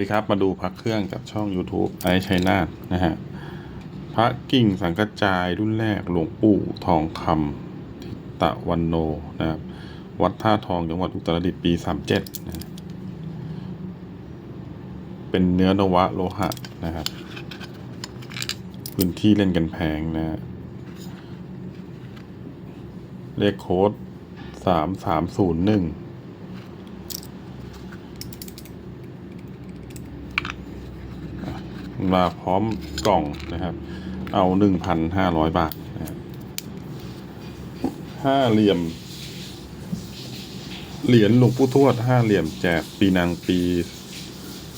ดีครับมาดูพระเครื่องกับช่อง YouTube ไอชัยนาทนะฮะพระกิ่งสังกจายรุ่นแรกหลวงปู่ทองคำทิตะวันโนนะครับวัดท่าทองจังหวัดอุตรดิตถ์ปี37นะเป็นเนื้อนวะโลหะนะครับ พื้นที่เล่นกันแพงนะฮะเลขโค้ดสามสามศูนย์หนึ่ง มาพร้อมกล่องนะครับ เอาหนึ่งพันห้าร้อยบาทนะบห้าเหลี่ยม เหรียญหลวงปู่ทวดห้าเหลี่ยมแจกปีนางปี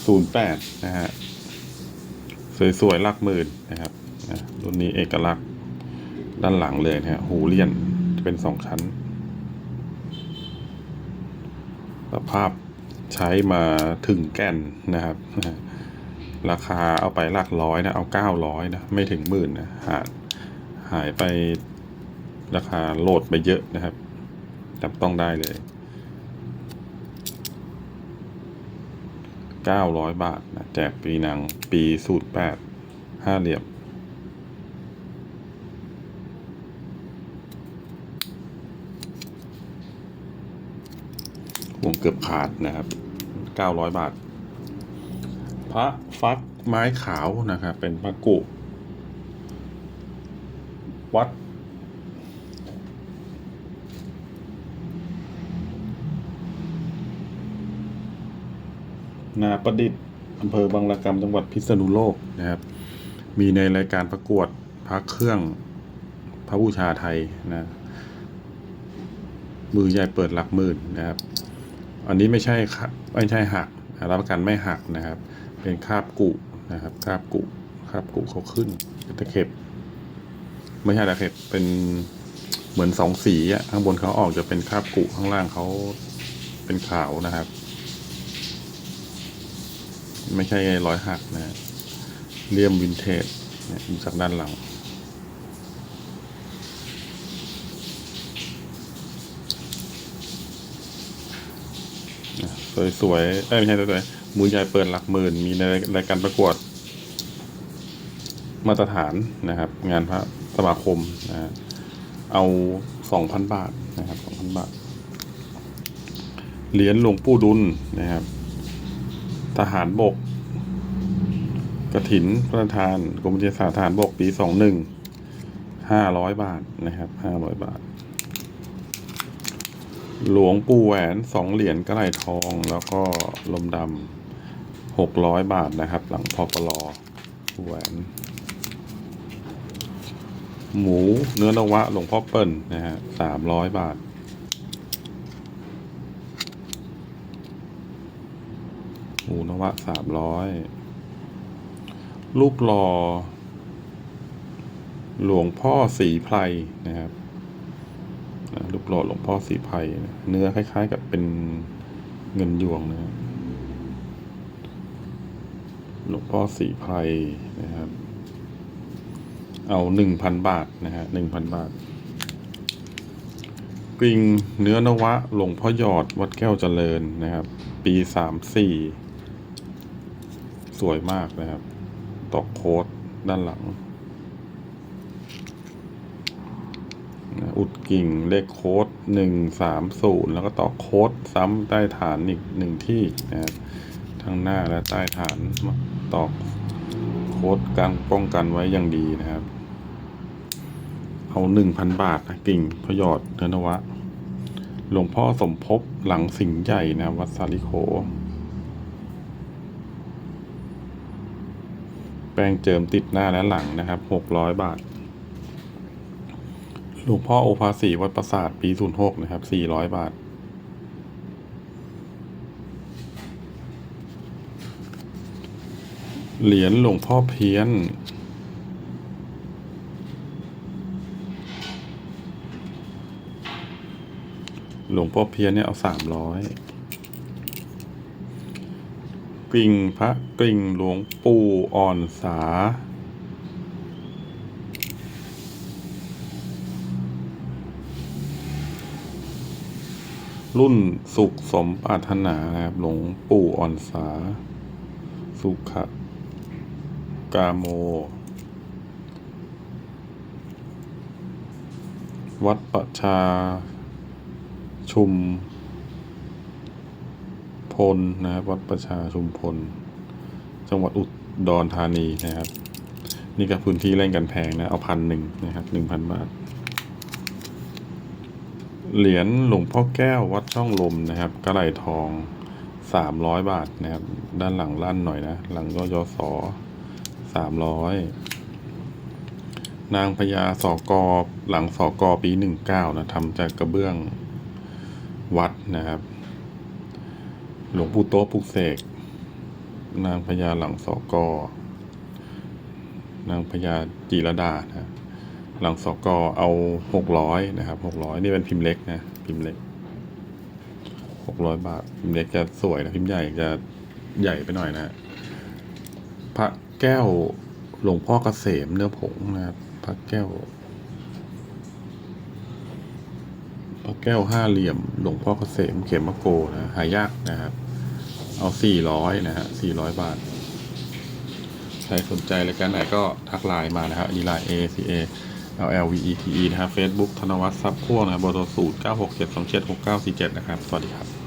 ศูนย์แปดนะฮะ สวยๆหลักหมื่นนะครับนะรุ่นนี้เอกลักษณ์ด้านหลังเลยนะฮะหูเลี่ยนจะเป็นสองชั้นสภาพใช้มาถึงแก่นนะครับ ราคาเอาไปหลักร้อยนะ เอาเก้าร้อยนะ ไม่ถึงหมื่นนะหาหายไปราคาโหลดไปเยอะนะครับจับต้องได้เลยเก้าร้อยบาทนะแจกปีหนังปีสูตรแปดห้าเหลี่ยมวงเกือบขาดนะครับเก้าร้อยบาท พระฟักไม้ขาวนะครับ เป็นพระกุ วัด นาประดิษฐ์อำเภอบางระกำจังหวัดพิษณุโลกนะครับ มีในรายการประกวดพระเครื่องพระบูชาไทยนะมือใหญ่เปิดหลักหมื่นนะครับ อันนี้ไม่ใช่ไม่ใช่หักรับประกันไม่หักนะครับ เป็นคาบกุนะครับคาบกุคาบกุเขาขึ้นเป็นตะเข็บ ไม่ใช่ตะเข็บเป็นเหมือนสองสีอะข้างบนเขาออกจะเป็นคาบกุข้างล่างเขาเป็นขาวนะครับ ไม่ใช่ร้อยหักนะเลี่ยมวินเทจเนี่ยอยู่จากด้านหลังสวยๆเอ้ยไม่ใช่สวยๆ มือใหญ่เปิดหลักหมื่น มีในรายการประกวด มาตรฐานนะครับ งานพระสมาคมนะเอาสองพันบาทนะครับสองพันบาท เหรียญหลวงปู่ดุลนะครับ ทหารบกกระถินพระราชทานกรมวิทยาศาสตร์ทหารบกปีสองหนึ่งห้าร้อยบาทนะครับห้าร้อยบาท หลวงปู่แหวนสองเหรียญกระไหลทองแล้วก็ลมดำ หกร้อยบาทนะครับ หลังพอปลอแหวนหมูเนื้อนวะหลวงพ่อเปิ้ลนะฮะสามร้อยบาท หมูนวะสามร้อยรูปหล่อหลวงพ่อสีไพรนะครับอ่ารูปหล่อหลวงพ่อสีไพรเนื้อคล้าย ๆ กับเป็นเงินยวงนะครับ หลวงพ่อสีไพรนะครับ เอาหนึ่งพันบาทนะฮะหนึ่งพันบาทกริ่งเนื้อนวะหลวงพ่อหยอดวัดแก้วเจริญนะครับ ปีสามสี่สวยมากนะครับตอกโค้ดด้านหลัง อุดกิ่งเลขโค้ดหนึ่งสามศูนย์แล้วก็ตอกโค้ดซ้ำใต้ฐานอีกหนึ่งที่นะครับ ทั้งหน้าและใต้ฐานตอกโค้ดการป้องกันไว้อย่างดีนะครับ เอาหนึ่งพันบาทนะกิ่งพยอดเทนวะ หลวงพ่อสมภพหลังสิงห์ใหญ่นะวัดสาลิโข แป้งเจิมติดหน้าและหลังนะครับหกร้อยบาท หลวงพ่อโอภาสีวัดประสาทปีศูนย์หกนะครับสี่ร้อยบาท เหรียญหลวงพ่อเพี้ยน หลวงพ่อเพี้ยนเนี่ยเอาสามร้อยกริ่งพระกริ่งหลวงปู่อ่อนสา รุ่นสุขสมปรารถนานะครับหลวงปู่อ่อนสา สุขะ กาโม วัดประชา ชุม พล นะครับ วัดประชาชุมพล จังหวัดอุดรธานีนะครับ นี่ก็พื้นที่เล่นกันแพงนะ เอาพันหนึ่งนะครับหนึ่งพันบาท เหรียญหลวงพ่อแก้ววัดช่องลมนะครับกระไหลทองสามร้อยบาทนะครับ ด้านหลังลั่นหน่อยนะ หลังก็ยศสามร้อยนางพญาสอกอหลังสอกอปีหนึ่งเก้านะทำจากกระเบื้องวัดนะครับ หลวงปู่โต๊ะปุกเสก นางพญาหลังสอกอนางพญาจีรดานะหลังสอกอเอาหกร้อยนะครับหกร้อยนี่เป็นพิมพ์เล็กนะพิมพ์เล็กหกร้อยบาทพิมพ์เล็กจะสวยนะพิมพ์ใหญ่จะใหญ่ไปหน่อยนะพระ แก้วหลวงพ่อเกษมเนื้อผงนะครับพระแก้วพระแก้วห้าเหลี่ยมหลวงพ่อเกษมเขมมะโกนะหายากนะครับ เอาสี่ร้อยนะฮะสี่ร้อยบาท ใครสนใจรายการไหนก็ทักไลน์มานะครับอีไลน์ A C A L L V E T E นะครับ Facebook ธนวัฒน์ซับพ่วงนะครับเบอร์โทรศูนย์เก้าหกเจ็ดสองเจ็ดหกเก้าสี่เจ็ดนะครับ สวัสดีครับ